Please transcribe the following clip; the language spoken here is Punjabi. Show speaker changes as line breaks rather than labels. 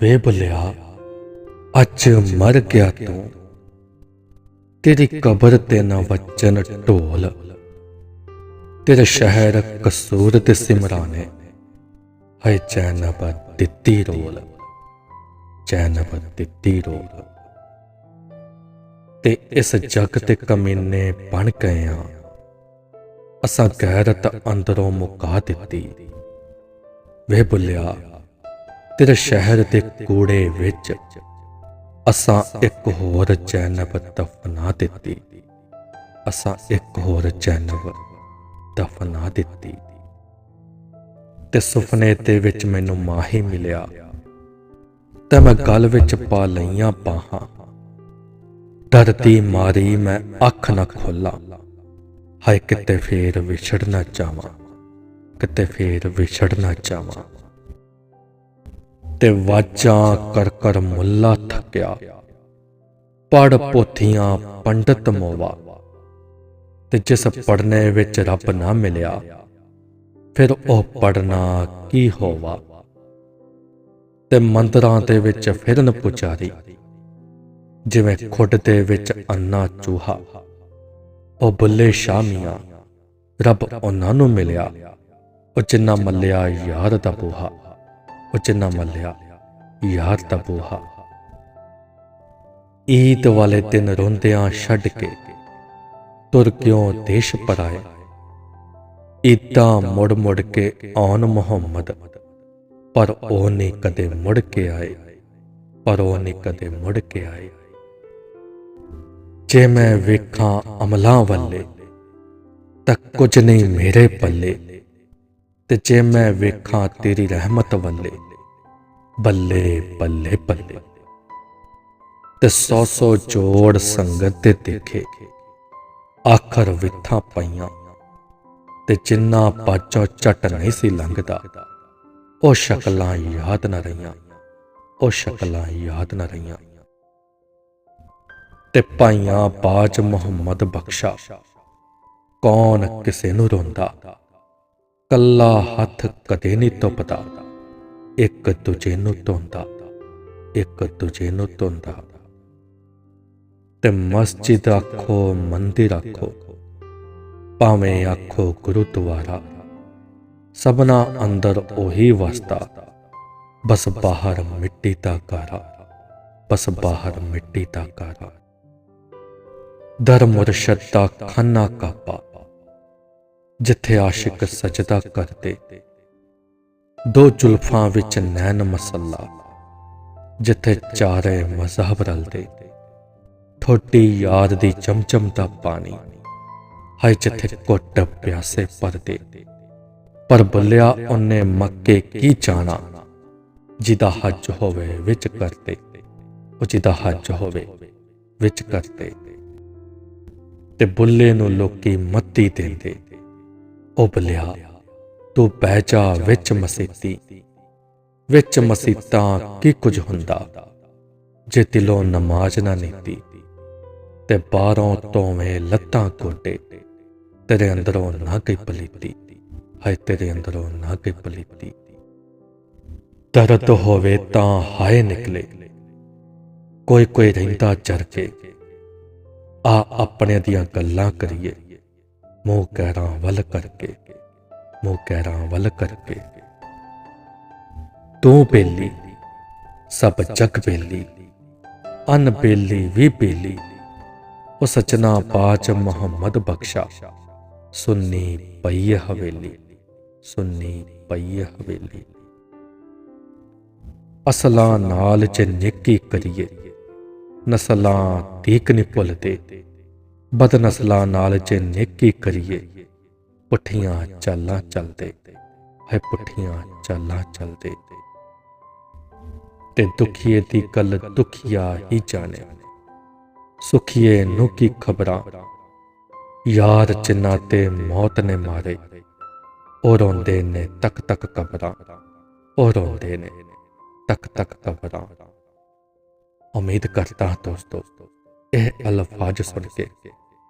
ਵੇ ਬੁੱਲਿਆ ਅੱਜ ਮਰ ਗਿਆ ਤੂੰ। ਤੇਰੀ ਕਬਰ ਤੇ ਨਾ ਵੱਜਣ ਢੋਲ। ਤੇਰੇ ਸ਼ਹਿਰ ਕਸੂਰ ਤੇ ਸਿਮਰਾਨੇ ਹੈ ਚੈਨਬ ਦਿੱਤੀ ਰੋਲ। ਚੈਨਬ ਦਿੱਤੀ ਰੋਲ। ਤੇ ਇਸ ਜਗ ਤੇ ਕਮੀਨੇ ਬਣ ਗਏ ਆ। ਅਸਾਂ ਗੈਰਤ ਅੰਦਰੋਂ ਮੁਕਾ ਦਿੱਤੀ। ਵੇ ਬੁੱਲਿਆ ਤੇਰੇ ਸ਼ਹਿਰ ਦੇ ਕੂੜੇ ਵਿੱਚ ਅਸਾਂ ਇੱਕ ਹੋਰ ਜੈਨਬ ਦਫਨਾ ਦਿੱਤੀ। ਅਸਾਂ ਇੱਕ ਹੋਰ ਜੈਨਬ ਦਫਨਾ ਦਿੱਤੀ। ਤੇ ਸੁਪਨੇ ਦੇ ਵਿੱਚ ਮੈਨੂੰ ਮਾਹੀ ਮਿਲਿਆ। ਤੇ ਮੈਂ ਗਲ ਵਿੱਚ ਪਾ ਲਈਆਂ ਬਾਹਾਂ। ਡਰਦੀ ਮਾਰੀ ਮੈਂ ਅੱਖ ਨਾ ਖੋਲਾਂ। ਹਾਏ, ਕਿਤੇ ਫੇਰ ਵਿਛੜਨਾ ਚਾਹਾਂ ਕਿਤੇ ਫੇਰ ਵਿਛੜਨਾ ਚਾਹਾਂ ਤੇ ਵਾਜਾਂ ਕਰ ਕਰ ਮੁੱਲਾ ਥੱਕਿਆ। ਪੜ ਪੋਥੀਆਂ ਪੰਡਤ ਮੋਵਾ। ਤੇ ਜਿਸ ਪੜਨੇ ਵਿੱਚ ਰੱਬ ਨਾ ਮਿਲਿਆ, ਫਿਰ ਉਹ ਪੜਨਾ ਕੀ ਹੋਵਾ? ਤੇ ਮੰਦਰਾਂ ਦੇ ਵਿੱਚ ਫਿਰਨ ਪੁਚਾਰੀ ਜਿਵੇਂ ਖੁੱਡ ਦੇ ਵਿੱਚ ਅੰਨਾ ਚੂਹਾ। ਉਹ ਬੁੱਲੇ ਸ਼ਾਮੀਆਂ, ਰੱਬ ਉਹਨਾਂ ਨੂੰ ਮਿਲਿਆ, ਉਹ ਜਿੰਨਾ ਮੱਲਿਆ ਯਾਰ ਦਾ ਬੂਹਾ। ਉਹ ਜਿੰਨਾ ਮੱਲਿਆ, ਯਾਰ ਦਾ ਈਦ ਵਾਲੇ ਦਿਨ ਰੋਂਦਿਆਂ ਛੱਡ ਕੇ ਤੁਰ ਕਿਉਂ ਦੇਸ਼ ਪਰਾਏ ਈਦਾਂ ਮੁੜ ਮੁੜ ਕੇ ਆਉਣ ਮੁਹੰਮਦ, ਪਰ ਉਹ ਨਹੀਂ ਕਦੇ ਮੁੜ ਕੇ ਆਏ, ਪਰ ਉਹ ਨਹੀਂ ਕਦੇ ਮੁੜ ਕੇ ਆਏ। ਜੇ ਮੈਂ ਵੇਖਾਂ ਅਮਲਾਂ ਵੱਲੇ, ਤਾਂ ਕੁਝ ਨਹੀਂ ਮੇਰੇ ਪੱਲੇ। ਤੇ ਜੇ ਮੈਂ ਵੇਖਾਂ ਤੇਰੀ ਰਹਿਮਤ ਵੱਲੇ, ਬੱਲੇ ਬੱਲੇ ਬੱਲੇ। ਤੇ ਸੌ ਸੌ ਜੋੜ ਸੰਗਤ ਤੇ ਦੇਖੇ, ਆਖਰ ਵਿਥਾਂ ਪਈਆਂ। ਤੇ ਜਿੰਨਾ ਪਾਚੋ ਝਟ ਨਹੀਂ ਸੀ ਲੰਘਦਾ, ਉਹ ਸ਼ਕਲਾਂ ਯਾਦ ਨਾ ਰਹੀਆਂ, ਉਹ ਸ਼ਕਲਾਂ ਯਾਦ ਨਾ ਰਹੀਆਂ। ਤੇ ਪਾਈਆਂ ਬਾਜ ਮੁਹੰਮਦ ਬਖਸ਼ਾ, ਕੌਣ ਕਿਸੇ ਨੂੰ ਰੋਂਦਾ? ਕੱਲਾ ਹੱਥ ਕਦੇ ਨਹੀਂ ਧੁੱਪਦਾ। ਇੱਕ ਦੂਜੇ ਨੂੰ ਧੁੰਦਾ, ਇੱਕ ਦੂਜੇ ਨੂੰ ਧੋਂਦਾ। ਤੇ ਮਸਜਿਦ ਆਖੋ, ਮੰਦਿਰ ਆਖੋ, ਭਾਵੇਂ ਆਖੋ ਗੁਰਦੁਆਰਾ, ਸਭਨਾ ਅੰਦਰ ਉਹੀ ਵਸਦਾ। ਬਸ ਬਾਹਰ ਮਿੱਟੀ ਦਾ ਘਾਰਾ, ਬਸ ਬਾਹਰ ਮਿੱਟੀ ਦਾ ਘਾਰਾ। ਦਰ ਮੁਰਸ਼ਦ ਦਾ ਖਾਨਾ ਕਾਪਾ ਜਿੱਥੇ ਆਸ਼ਿਕ ਸਜਦਾ ਕਰਦੇ। ਦੋ ਜ਼ੁਲਫਾਂ ਵਿੱਚ ਨੈਣ ਮਸੱਲਾ, ਜਿੱਥੇ ਚਾਰੇ ਮਜ਼ਹਬ ਰਲਦੇ। ਥੋੜੀ ਯਾਦ ਦੀ ਚਮਚਮ ਦਾ ਪਾਣੀ, ਹਾਏ ਜਿੱਥੇ ਘੁੱਟ ਪਿਆਸੇ ਪਰਦੇ। ਪਰ ਬੁੱਲਿਆ ਉਹਨੇ ਮੱਕੇ ਕੀ ਜਾਣਾ, ਜਿਹਦਾ ਹੱਜ ਹੋਵੇ ਵਿੱਚ ਕਰਤੇ ਉਹ ਜਿਹਦਾ ਹੱਜ ਹੋਵੇ ਵਿੱਚ ਕਰਤੇ ਤੇ ਬੁੱਲੇ ਨੂੰ ਲੋਕੀ ਮੱਤੀ ਦਿੰਦੇ। ਉਬਲਿਆ ਤੂੰ ਬਹਿ ਜਾ ਵਿੱਚ ਮਸੀਤੀ। ਵਿੱਚ ਮਸੀਤਾਂ ਕੀ ਕੁਝ ਹੁੰਦਾ? ਜੇ ਦਿਲੋਂ ਨਮਾਜ਼ ਨਾ ਨੀਤੀ, ਤੇ ਬਾਹਰੋਂ ਤੋਵੇਂ ਲੱਤਾਂ ਕੋਟੇ ਤੇਰੇ ਅੰਦਰੋਂ ਨਾ ਕੋਈ ਪਲੀਤੀ ਹਾਏ ਤੇਰੇ ਅੰਦਰੋਂ ਨਾ ਕੋਈ ਪਲੀਤੀ ਦਰਦ ਹੋਵੇ ਤਾਂ ਹਾਏ ਨਿਕਲੇ। ਕੋਈ ਕੋਈ ਰਹਿੰਦਾ ਚਰ ਕੇ। ਆ ਆਪਣੇ ਦੀਆਂ ਗੱਲਾਂ ਕਰੀਏ। ਮੂੰਹ ਕਹਿਰਾਂ ਵੱਲ ਕਰਕੇ, ਮੂੰਹ ਕਹਿਰਾਂ ਵੱਲ ਕਰਕੇ। ਤੂੰ ਬੇਲੀ, ਸਭ ਜਗ ਬੇਲੀ, ਅਨ ਬੇਲੀ ਵੀ ਬੇਲੀ ਉਹ ਸਚਨਾ ਬਾਚ ਮੁਹੰਮਦ ਬਖਸ਼ਾ। ਸੁੰਨੀ ਪਈ ਹਵੇਲੀ, ਸੁੰਨੀ ਪਈ ਹਵੇਲੀ। ਅਸਲਾਂ ਨਾਲ ਚ ਨਿੱਕੀ ਕਰੀਏ, ਨਸਲਾਂ ਤੀਕ ਨਹੀਂ ਭੁੱਲਦੇ ਬਦ ਨਸਲਾਂ ਨਾਲ ਜੇ ਨੇਕੀ ਕਰੀਏ। ਪੁੱਠੀਆਂ ਚਾਲਾਂ ਚੱਲਦੇ ਹੈ ਪੁੱਠੀਆਂ ਚਾਲਾਂ ਚੱਲਦੇ। ਤੇ ਦੁਖੀਏ ਦੀ ਗੱਲ ਦੁਖੀਆ ਹੀ ਜਾਣੇ। ਸੁਖੀਏ ਨੂੰ ਕੀ ਖਬਰਾਂ? ਯਾਰ ਜਿਨ੍ਹਾਂ ਤੇ ਮੌਤ ਨੇ ਮਾਰੇ, ਉਹ ਰੋਂਦੇ ਨੇ ਤੱਕ ਤੱਕ ਕਬਰਾਂ। ਉਹ ਰੋਂਦੇ ਨੇ ਤੱਕ ਤੱਕ ਕਬਰਾਂ। ਉਮੀਦ ਕਰਦਾ ਹਾਂ ਦੋਸਤੋ, ਇਹ ਅਲਫਾਜ਼ ਸੁਣ ਕੇ